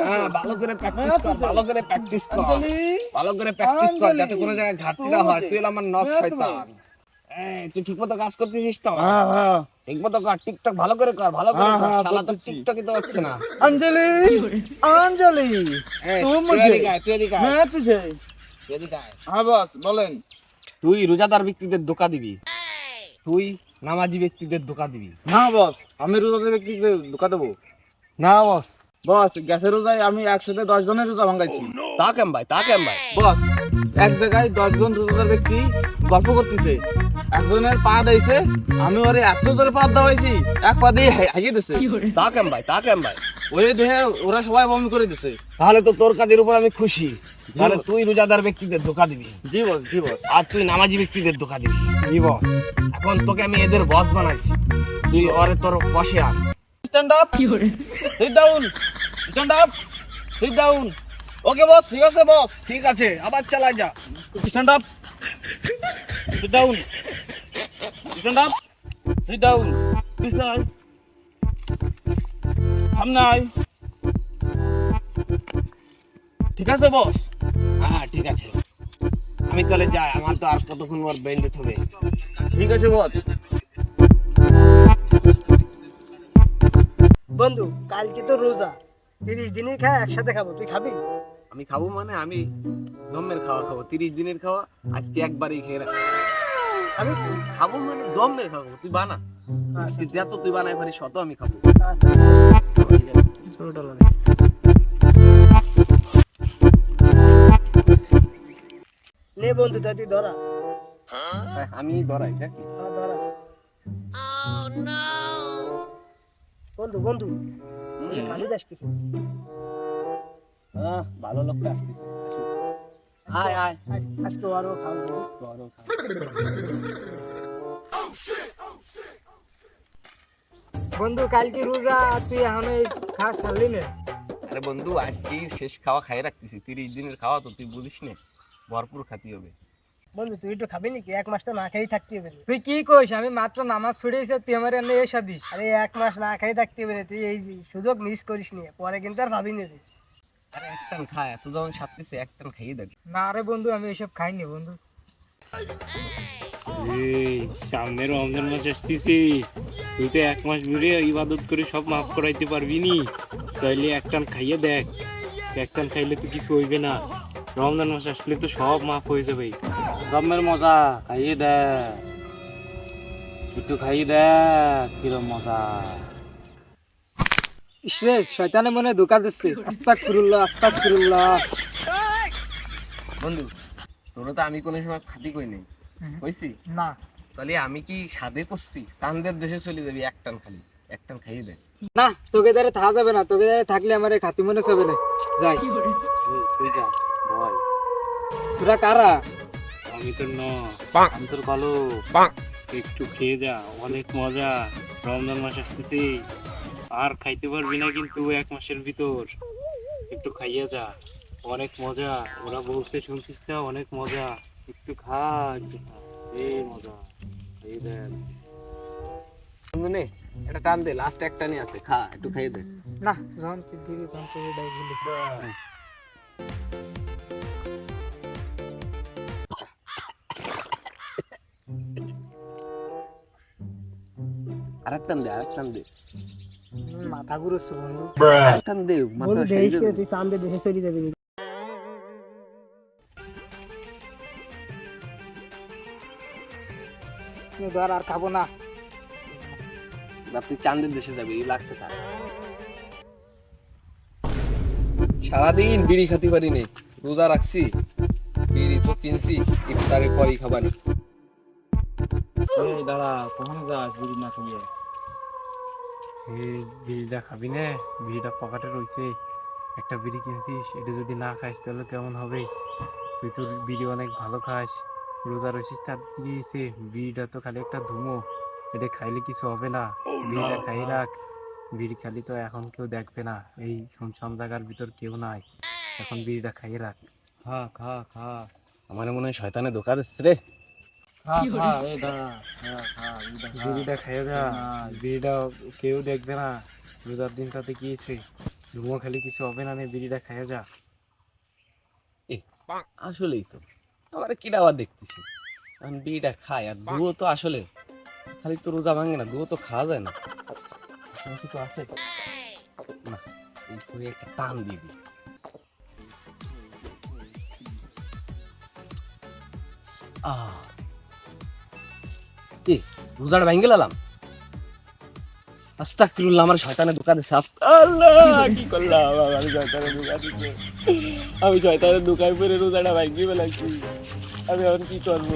হ্যাঁ, ভালো করে প্র্যাকটিস কর ভালো করে প্র্যাকটিস কর ভালো করে প্র্যাকটিস কর যাতে কোনো জায়গায় ঘাটতি না হয় তুই হলো আমার নব শয়তান এই, তুই ঠিক মতো কাজ করতেছিস তো হ্যাঁ হ্যাঁ ঠিক মতো কর টিকটক ভালো করে কর ভালো করে হ্যাঁ, কর হ্যাঁ, শালা তো করতেছি। টিকটকই তো হচ্ছে না अंजलि अंजलि এই, তুই তুই মুঝে- এদিকে আয়, তুই এদিকে আয়, मैं तुझे তুই এদিকে আয়। हाँ बस बोलें তুই রোজাদার ব্যক্তিদের ধোকা দিবি তুই নামাজি ব্যক্তিদের ধোকা দিবি না বস আমি রোজাদের ব্যক্তিকে ধোকা দেবো না বস বস গ্যাসের রোজায় আমি একসাথে দশ জনের রোজা ভাঙাইছি। তা কেম ভাই? তা কেম ভাই? বস এক জায়গায় দশ জন রোজাদার ব্যক্তি গল্প করতেছে। একজনের পা দিয়েছে আমি ওরে এত জোরে পা দেওয়াইছি এক পা দিয়ে হাইয়ে দিছে। তা কেম ভাই? তা কেম ভাই? ওই দেহে ওরা সবাই বমি করে দিছে। তাহলে তো তোর কাজের উপর আমি খুশি। তাহলে তুই রোজাদার ব্যক্তিদের ধোকা দিবি। জি বস জি বস। আর তুই নামাজি ব্যক্তিদের ধোকা দিবি। জি বস। এখন তোকে আমি এদের বস বানাইছি। তুই ওরে তোর বসে আন। Stand up sit down stand up sit down okay বস ঠিক আছে বস ঠিক আছে আবার চালাই যা। Stand up sit down stand up sit down পিছে আয় সামনে আয় ঠিক আছে বস হ্যাঁ ঠিক আছে। আমি তাহলে যাই আমার তো আর কতক্ষণ পর বেন হবে ঠিক আছে বস বন্ধু কালকে তো রোজা। তিরিশ দিনের খায় একসাথে খাব তুই খাবি? আমি খাব মানে আমি জম্মের খাওয়া খাব তিরিশ দিনের খাওয়া আজকে একবারই খেয়ে রাখ। আমি খাব মানে জম্মের খাব তুই বানা। আজকে যত তুই বানাই পারিস শত আমি খাব। ঠিক আছে নে বন্ধু তাই তুই ধরা। হ্যাঁ, আমি ধরাই নাকি? হ্যাঁ, ধরা। বন্ধু বন্ধু খালি আসতেছে। ভালো লোকটা আসতেছে। আয় আয় আজকে আরও খাব করো খা। বন্ধু কালকে রোজা তুই এখন খাস ছাড়লি না। আরে বন্ধু আজকে শেষ খাওয়া খাই রাখতেছি। তিরিশ দিনের খাওয়া তো তুই বুঝিস না। ভরপুর খাতি হবে। বন্ধু তুই একটু খাবি নাকি? এক মাস তো না খেয়েই থাকতে হবে। তুই কি কইস? আমি মাত্র নামাজ পড়েছি তুই আমার এনে এসে দিস। আরে এক মাস না খেয়ে থাকতে হবে তুই। এই সুযোগ মিস করিস নি। পরে কিন্তু আর ভাবি নেবে আরে একটান খায় যখন সাপতেছে একটান খাইয়ে দেখ না রে বন্ধু আমি এসব খাইনি বন্ধু। এই সামনে রমজান মাস আসতেছে। তুই তো এক মাস ঘুরে ইবাদত করে সব মাফ করাইতে পারবি নি। তাইলে একটান খাইয়ে দেখ। একটান খাইলে তো কিছু হইবে না। রমজান মাস আসলে তো সব মাফ হয়ে যাবে। দমের মজা খাইয়ে দে। একটু খাইয়ে দেখ কিরম মজা। ইসরে শয়তানে মনে ধোকা দিচ্ছে। আস্তাক ফিরুল্লাহ আস্তাক ফিরুল্লাহ বন্ধু তোরা তো আমি কোনো সময় খাতি কই নেই। কইছি না। তাহলে আমি কি সাদে করছি? চান্দের দেশে চলে যাবি একটান খালি। একটান খাইয়ে দে। না তোকে দ্বারা থাকা যাবে না। তোকে দ্বারা থাকলে আমার এই খাতি মনে চাবে না। যাই। তুই যাস ভয় তোরা কারা? আমি তো ন। আমি তোর ভালো। একটু খেয়ে যা অনেক মজা। রমজান মাস আসতেছে। আর খাইতে পারবি না কিন্তু এক মাসের ভিতর। একটু খাইয়ে যা। অনেক মজা। ওরা বলছে শুনছিস না? অনেক মজা। একটু খা একটু খা। এই মজা। এই দেখ। বন্ধু নে একটা টান দে। লাস্ট একটা নিয়ে আছে। খা একটু খাইয়ে দে। না যখন দিবি তখন তোকে ডাক দিলি আর দে আর একটান দে। মাথা ঘুরছে বন্ধু। আর দে মাথা তুই দেশে চলে যাবি ধর আর খাব না। তুই চান্দের দেশে যাবি এই লাগছে তার সারাদিন বিড়ি খাতে পারি নে রোজা রাখছি বিড়ি তো কিনছি ইফতারের পরই খাবানি। এই দাঁড়া কখন যাস বিড়ি না খাইয়ে এই বিড়িটা খাবি না? বিড়িটা পকেটে রয়েছে। একটা বিড়ি কিনছিস এটা যদি না খাস তাহলে কেমন হবে? তুই তো বিড়ি অনেক ভালো খাস। রোজা রয়েছিস তার দিয়েছে বিড়িটা তো খালি একটা ধুমো। এটা খাইলে কিছু হবে না। বিড়িটা খাই রাখ। বিড়ি খালি তো এখন কেউ দেখবে না। এই শুনশান জায়গার ভিতর কেউ নাই। এখন বিড়িটা খাইয়ে রাখ। খা খা খা। আমার মনে হয় শয়তানে ধোকা দিচ্ছে রে। বিড়িটা খা। খাইয়ে যা বিড়িটা কেউ দেখবে না। রোজার দিনটাতে গিয়েছে ধুমো খালি কিছু হবে না নে বিড়িটা খাইয়া যা। আসলেই তো। আমার কিটা আবার দেখতেছি? এখন বিড়িটা খায় আর দুও তো আসলে খালি তো রোজা ভাঙে না দুও তো খাওয়া যায় না। কিছু আছে? না এই একটা টান দিয়ে দিই। আহ কি রোজার ভাঙে গেলাম আস্তাগফিরুল্লাহ, আমার শয়তানের দোকানে আল্লাহ কি করলাম? আমি শয়তানের দোকানে আমি শয়তানে দোকানে পরে রোজাটা ভাঙিয়ে ফেলাচ্ছি আমি এখন কি করব?